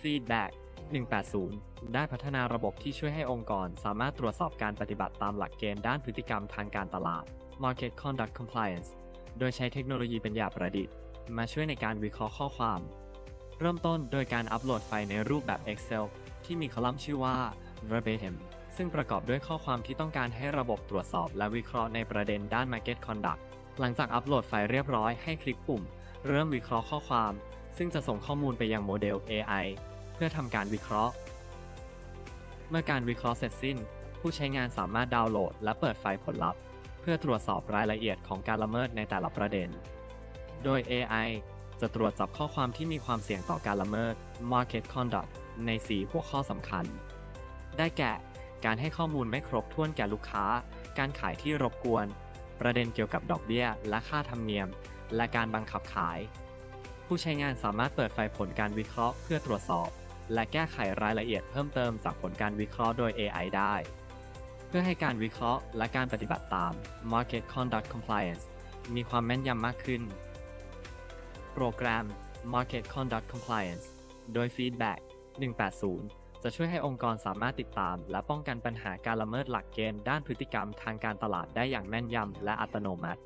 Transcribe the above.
Feedback 180 ได้พัฒนาระบบที่ช่วยให้องค์กรสามารถตรวจสอบการปฏิบัติตามหลักเกณฑ์ด้านพฤติกรรมทางการตลาด Market Conduct Compliance โดยใช้เทคโนโลยีปัญญาประดิษฐ์ มาช่วยในการวิเคราะห์ข้อความ เริ่มต้นโดยการอัปโหลดไฟล์ในรูปแบบ Excel ที่มีคอลัมน์ชื่อว่า verbatim ซึ่งประกอบด้วยข้อความที่ต้องการให้ระบบตรวจสอบและวิเคราะห์ในประเด็นด้าน Market Conduct หลังจากอัปโหลดไฟล์เรียบร้อยให้คลิกปุ่ม เริ่มวิเคราะห์ข้อความ ซึ่งจะส่งข้อมูลไปยังโมเดล AI เพื่อทำการวิเคราะห์ เมื่อการวิเคราะห์เสร็จสิ้น ผู้ใช้งานสามารถดาวน์โหลด และเปิดไฟล์ผลลัพธ์ เพื่อตรวจสอบรายละเอียดของการละเมิดในแต่ละประเด็น โดย AI จะตรวจจับข้อความที่มีความเสี่ยงต่อการละเมิด Market Conduct ใน 4 หัวข้อสำคัญ ได้แก่ การให้ข้อมูลไม่ครบถ้วนแก่ลูกค้า การขายที่รบกวน ประเด็นเกี่ยวกับดอกเบี้ย และค่าธรรมเนียม และการบังคับขาย ผู้ใช้งานสามารถเปิดไฟล์ผลการวิเคราะห์เพื่อตรวจสอบ และแก้ไขรายละเอียดเพิ่มเติมจากผลการวิเคราะห์โดย AI ได้ เพื่อให้การวิเคราะห์และการปฏิบัติตาม Market Conduct Compliance มีความแม่นยำมากขึ้น โปรแกรม Market Conduct Compliance โดย Feedback 180 จะช่วยให้องค์กรสามารถติดตาม และป้องกันปัญหาการละเมิดหลักเกณฑ์ด้านพฤติกรรมทางการตลาดได้อย่างแม่นยำและอัตโนมัติ